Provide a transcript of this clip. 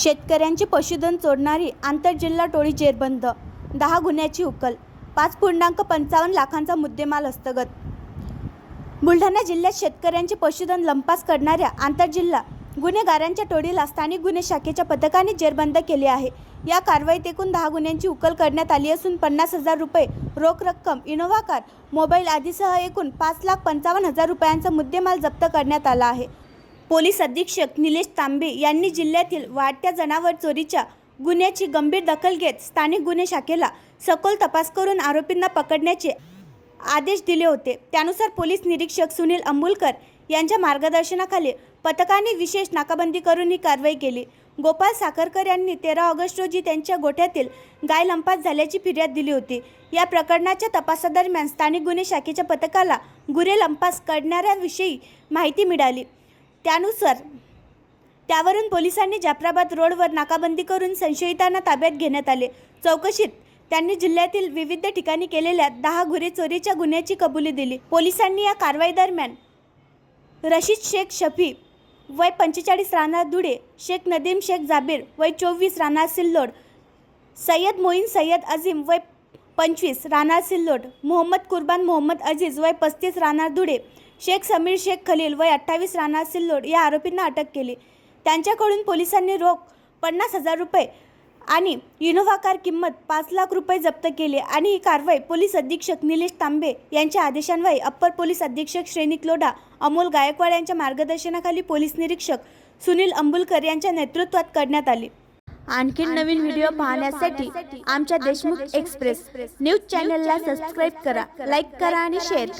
शेतकऱ्यांचे पशुधन चोरणारी आंतरजिल्हा टोळी जेरबंद. दहा गुन्ह्याची उकल. पाच पूर्णांक पंचावन्न लाखांचा मुद्देमाल हस्तगत. बुलढाणा जिल्ह्यात शेतकऱ्यांचे पशुधन लंपास करणाऱ्या आंतरजिल्हा गुन्हेगारांच्या टोळीला स्थानिक गुन्हे शाखेच्या पथकाने जेरबंद केले आहे. या कारवाईत एकूण दहा गुन्ह्यांची उकल करण्यात आली असून पन्नास हजार रुपये रोख रक्कम इनोव्हा कार मोबाईल आदीसह एकूण पाच लाख पंचावन्न हजार रुपयांचा मुद्देमाल जप्त करण्यात आला आहे. पोलीस अधीक्षक निलेश तांबे यांनी जिल्ह्यातील वाढत्या जनावर चोरीच्या गुन्ह्याची गंभीर दखल घेत स्थानिक गुन्हे शाखेला सखोल तपास करून आरोपींना पकडण्याचे आदेश दिले होते. त्यानुसार पोलीस निरीक्षक सुनील अंबुलकर यांच्या मार्गदर्शनाखाली पथकाने विशेष नाकाबंदी करून ही कारवाई केली. गोपाल साखरकर यांनी तेरा ऑगस्ट रोजी त्यांच्या गोठ्यातील गाय लंपास झाल्याची फिर्याद दिली होती. या प्रकरणाच्या तपासादरम्यान स्थानिक गुन्हे शाखेच्या पथकाला गुरे लंपास करणाऱ्याविषयी माहिती मिळाली. त्यानुसार त्यावरून पोलिसांनी जाफराबाद रोडवर नाकाबंदी करून संशयितांना ताब्यात घेण्यात आले. चौकशीत त्यांनी जिल्ह्यातील विविध ठिकाणी केलेल्या दहा गुरे चोरीच्या गुन्ह्याची कबुली दिली. पोलिसांनी या कारवाईदरम्यान रशीद शेख शफी वय पंचेचाळीस राणा धुळे शेख नदीम शेख जाबीर वय चोवीस राणा सिल्लोड सय्यद मोईन सय्यद अझीम वय पंचवीस राणा सिल्लोड मोहम्मद कुर्बान मोहम्मद अजीज वय पस्तीस राणा धुळे शेख समीर शेख खलील वय अठ्ठावीस राहणार सिल्लोड या आरोपींना अटक केली. त्यांच्याकडून पोलिसांनी रोख पन्नास हजार रुपये आणि इनोव्हा कार किंमत पाच लाख रुपये जप्त केली आणि ही कारवाई पोलीस अधीक्षक निलेश तांबे यांच्या आदेशान्वये अप्पर पोलीस अधीक्षक श्रेणिक लोढा अमोल गायकवाड यांच्या मार्गदर्शनाखाली पोलीस निरीक्षक सुनील अंबुलकर यांच्या नेतृत्वात करण्यात आली. आणखी नवीन व्हिडिओ पाहण्यासाठी आमच्या देशमुख एक्सप्रेस न्यूज चॅनलला सबस्क्राईब करा लाईक करा आणि शेअर करा.